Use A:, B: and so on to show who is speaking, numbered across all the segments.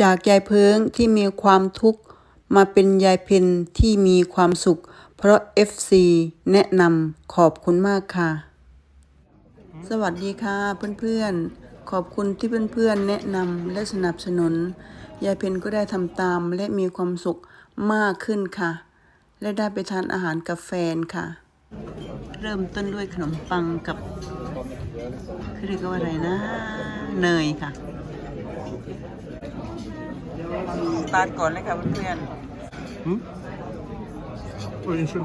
A: จากยายเพิงที่มีความทุกข์มาเป็นยายเพนที่มีความสุข เพราะ FC แนะนำขอบคุณมากค่ะ สวัสดีค่ะเพื่อนๆ ขอบคุณที่เพื่อนๆ แนะนำและสนับสนุน ยายเพนก็ได้ทำตามและมีความสุขมากขึ้นค่ะ และได้ไปทานอาหารกับแฟนค่ะ เริ่มต้นด้วยขนมปังกับคือเรียกว่าอะไรนะ เนยค่ะ ตาร์ทก่อนเลยค่ะเพื่อน
B: Mm. Oj, unnskyld.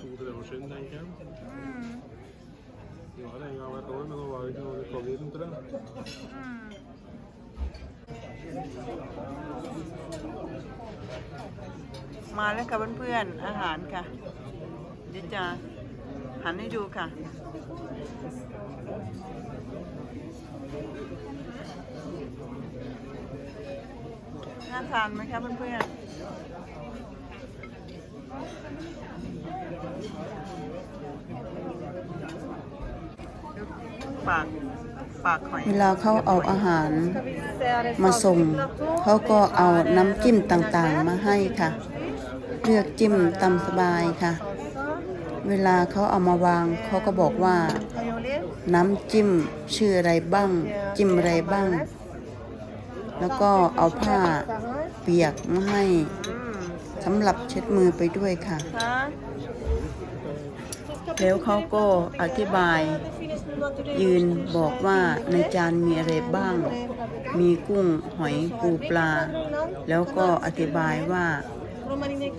B: To-tre år siden, tenker jeg. Det var en gang hvert år, men nå var det ikke noe under coviden, tror jeg.
A: ๆมาแล้วค่ะเพื่อนๆ อาหารค่ะเดี๋ยวจะหันให้ดูค่ะ น่าทานไหมคะเพื่อนๆปากปากหอยเวลาเขาเอาอาหารมาส่ง เขาก็เอาน้ำจิ้มต่างๆมาให้ค่ะ เลือกจิ้มตามสบายค่ะ เวลาเขาเอามาวางเขาก็บอกว่า น้ำจิ้มชื่ออะไรบ้าง จิ้มอะไรบ้าง แล้วก็เอาผ้าเปียกมาให้สำหรับเช็ดมือไปด้วยค่ะ แล้วเขาก็อธิบายยืนบอกว่าในจานมีอะไรบ้าง มีกุ้งหอยปูปลา แล้วก็อธิบายว่า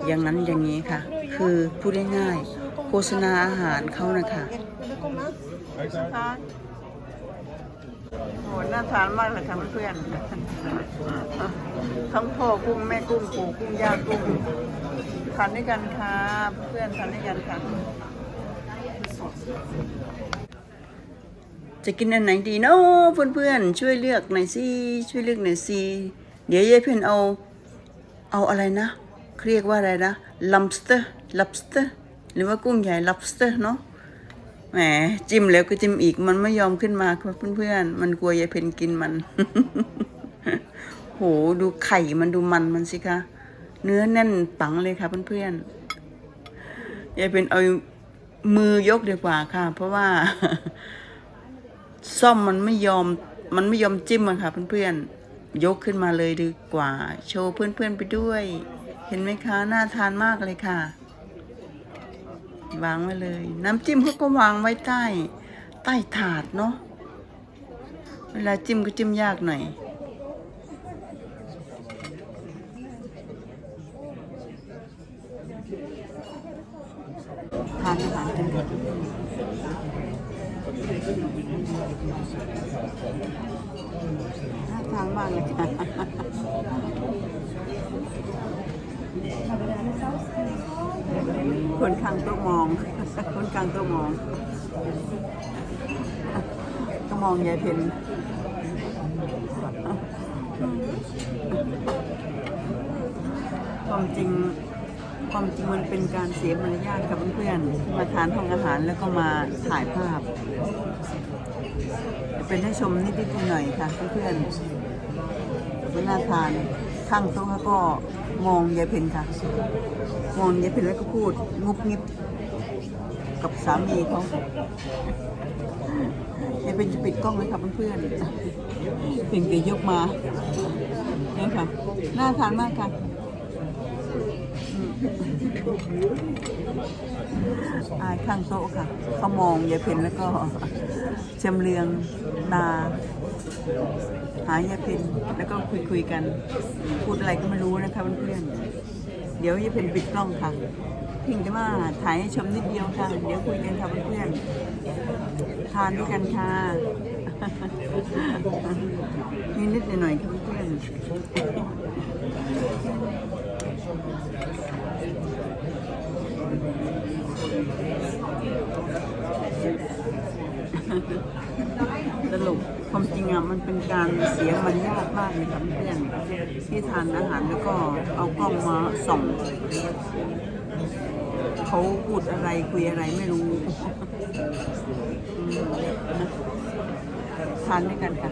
A: อย่างนั้นอย่างนี้ค่ะ คือพูดง่ายๆโฆษณาอาหารเขานะคะ โหน่าทานมากเลยค่ะเพื่อนๆทั้งพ่อกุ้งแม่กุ้งปู่กุ้งย่ากุ้งทานด้วยกันค่ะเพื่อนทานด้วยกันค่ะจะกินอันไหนดีเนาะเพื่อนๆช่วยเลือกหน่อยสิช่วยเลือกหน่อยสิเดี๋ยวยายเพื่อนเอาเอาอะไรนะเขาเรียกว่าอะไรนะ lobster lobster หรือว่ากุ้งใหญ่ lobster เนาะ แหมจิ้มแล้วก็จิ้มอีกมันไม่ยอมขึ้นมาครับเพื่อนๆมันกลัวยายเพนกินมัน โหดูไข่มันดูมันมันสิคะเนื้อแน่นปังเลยค่ะเพื่อนๆยายเพนเอามือยกดีกว่าค่ะ เพราะว่า ซ่อมมันไม่ยอม มันไม่ยอมจิ้มอะค่ะเพื่อนๆยกขึ้นมาเลยดีกว่า โชว์เพื่อนๆไปด้วย เห็นไหมคะน่าทานมากเลยค่ะ วางไว้เลย น้ำจิ้มเขาก็วางไว้ใต้ ใต้ถาดเนาะเวลาจิ้มก็จิ้มยากหน่อยทานอาหารกันก่อนน่าทานมากเลยค่ะ คนข้างโต๊ะมอง คนข้างโต๊ะมองก็มองยายเพนความจริงความจริงมันเป็นการเสียมารยาทกับเพื่อนๆมาทานห้องอาหารแล้วก็มาถ่ายภาพ เป็นให้ชมนิดๆหน่อยค่ะเพื่อนๆไม่น่าทาน ข้างโต๊ะเขาก็มองยายเพนค่ะ มองยายเพนแล้วก็พูดงุบงิบกับสามีเขายายเพนจะปิดกล้องไหมคะเพื่อนๆเพียงแต่ยกมาเนี่ยค่ะน่าทานมากค่ะอายข้างโต๊ะค่ะเขามองยายเพนแล้วก็จำเลืองตา หายายเพนแล้วก็คุยคุยๆกัน พูดอะไรก็ไม่รู้นะคะเพื่อนๆเดี๋ยวยายเพนปิดกล้องค่ะเพียงแต่ว่าถ่ายให้ชมนิดเดียวค่ะ เดี๋ยวคุยกันค่ะเพื่อนๆทานด้วยกันค่ะนิดๆหน่อยๆค่ะเพื่อนๆ ตลกความจริงอะมันเป็นการเสียมารยาทมากเลยค่ะเพื่อนที่ทานอาหารแล้วก็เอากล้องมาส่องเขาพูดอะไรคุยอะไรไม่รู้ทานด้วยกันค่ะ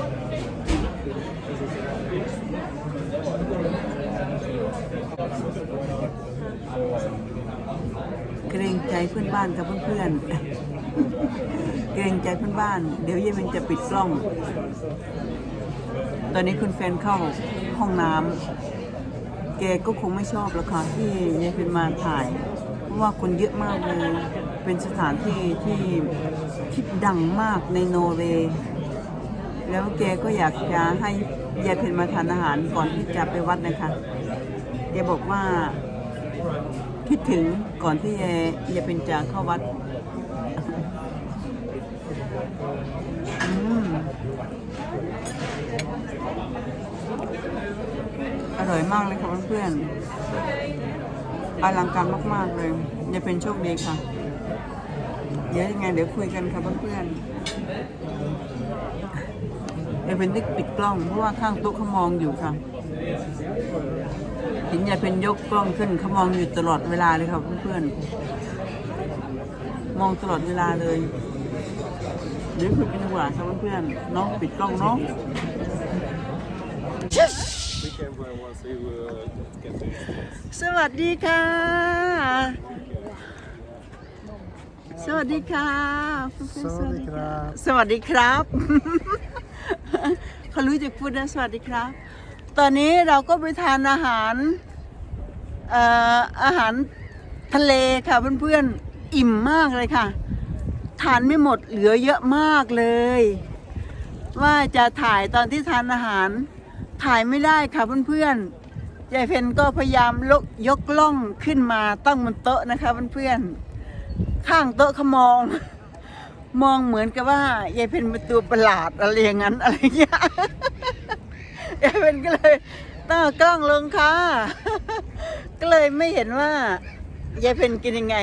A: เกรงใจ เพื่อนบ้านกับเพื่อนๆ เกรงใจเพื่อนบ้าน เดี๋ยวเยมันจะปิดกล้อง ตอนนี้คุณแฟนเข้าห้องน้ำแกก็คงไม่ชอบล้วค่ะที่ยายเป็นมาถ่าย เพราะว่าคนเยอะมากเลย เป็นสถานที่ที่ที่ดังมากในโนเวย์แล้วแกก็อยากจะให้ยายเพนมาทานอาหารก่อนที่จะไปวัดนะคะ แกบอกว่า คิดถึงก่อนที่ยายยายเป็นจะเข้าวัดอร่อยมากเลยค่ะเพื่อนๆอลังการมากๆเลยยาเป็นโชคดีค่ะ เดี๋ยวยังไงเดี๋ยวคุยกันค่ะเพื่อนๆยายเป็นได้ปิดกล้องเพราะว่าข้างโต๊ะเขามองอยู่ค่ะ เห็นยายเป็นยกกล้องขึ้นเขามองอยู่ตลอดเวลาเลยครับเพื่อนๆมองตลอดเวลาเลยเดี๋ยวคุยกันดีกว่าครับเพื่อนๆเนาะปิดกล้องเนาะ
B: Weekend where once you uh, get to
A: สวัสดีค่ะ สวัสดีค่ะเพื่อนๆ
B: สวัสดีครับ
A: สวัสดีครับ เขารู้จะพูดนะสวัสดีครับ ตอนนี้เราก็ไปทานอาหารเอ่อาหารทะเลค่ะเพื่อนๆอิ่มมากเลยค่ะ ทานไม่หมดเหลือเยอะมากเลย ว่าจะถ่ายตอนที่ทานอาหาร ถ่ายไม่ได้ค่ะเพื่อนๆยายเพนก็พยายามลกยกกล้องขึ้นมาตั้งบนโต๊ะนะคะเพื่อนๆข้างโต๊ะขมอง มองเหมือนกับว่ายายเพนเป็นตัวประหลาดอะไรอย่างนั้นอะไรอย่างเงี้ย ยายเพนก็เลยตั้งกล้องลงค่ะ ก็เลยไม่เห็นว่ายายเพนกินยังไง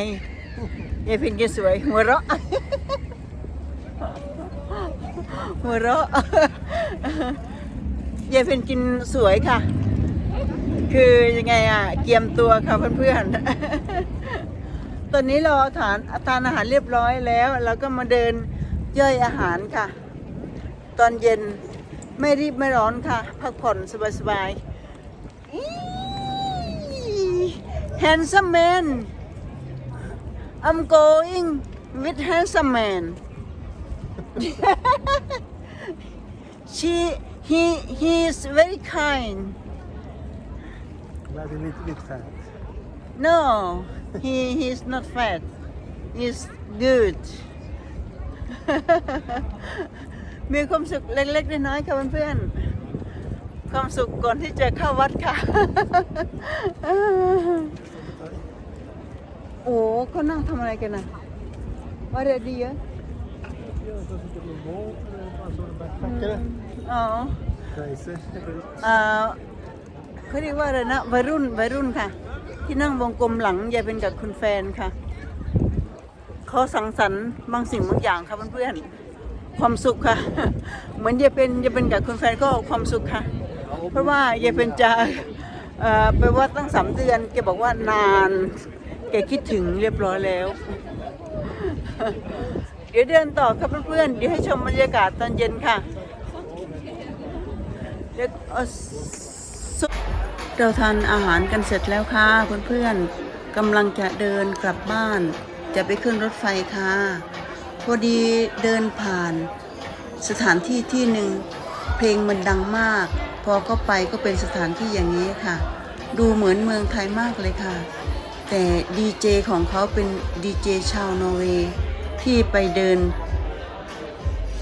A: ยายเพนกินสวยหัวเราะหัวเราะยายเพนกินสวยค่ะ คือยังไงอะเกียมตัวค่ะเพื่อนๆตอนนี้เราทานทานอาหารเรียบร้อยแล้วเราก็มาเดินย่อยอาหารค่ะ ตอนเย็น ไม่รีบไม่ร้อนค่ะ พักผ่อนสบายๆ handsome man I'm going with handsome man she he he is very kind
B: But a little bit fat.
A: No, he he's not fat. He's good. มีความสุขเล็กๆน้อยๆค่ะเพื่อนๆความสุขก่อนที่จะเข้าวัดค่ะ โอ้เขานั่งทำอะไรกันนะว่าเรดีอะ
B: Ja, dat is een båt eller vad så backpackare.
A: อ๋อ
B: Crazy.
A: เอ่อเขาเรียกว่าอะไรนะวัยรุ่นวัยรุ่นค่ะ ที่นั่งวงกลมหลังยายเป็นกับคุณแฟนค่ะเขาสังสรรค์บางสิ่งบางอย่างค่ะเพื่อนๆ ความสุขค่ะ เหมือนยายเป็นยายเป็นกับคุณแฟนก็ความสุขค่ะ เพราะว่ายายเป็นจะไปวัดตั้งสามเดือนแกบอกว่านานแกคิดถึงเรียบร้อยแล้ว เดี๋ยวเดินต่อครับเพื่อนๆเดี๋ยวให้ชมบรรยากาศตอนเย็นค่ะเดี๋ยวเราทานอาหารกันเสร็จแล้วค่ะเพื่อนๆกำลังจะเดินกลับบ้าน จะไปขึ้นรถไฟค่ะ พอดีเดินผ่านสถานที่ที่หนึ่งเพลงมันดังมาก พอก็ไปก็เป็นสถานที่อย่างนี้ค่ะ ดูเหมือนเมืองไทยมากเลยค่ะ แต่ดีเจของเขาเป็นดีเจชาวนอร์เวย์ที่ไปเดิน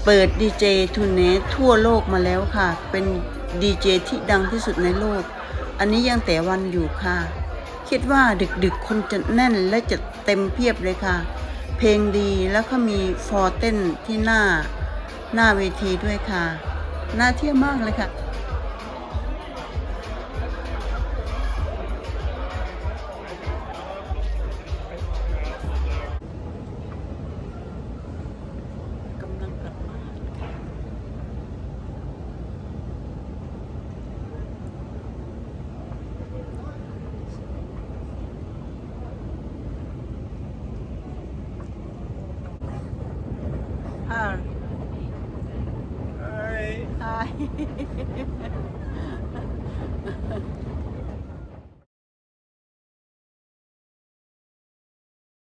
A: เปิดดีเจทูเนสทั่วโลกมาแล้วค่ะ เป็นดีเจที่ดังที่สุดในโลก อันนี้ยังแต่วันอยู่ค่ะ คิดว่าดึกๆคนจะแน่นและจะเต็มเพียบเลยค่ะ เพลงดีแล้วก็มีฟอร์เต้นที่หน้าหน้าเวทีด้วยค่ะ น่าเที่ยวมากเลยค่ะ อ้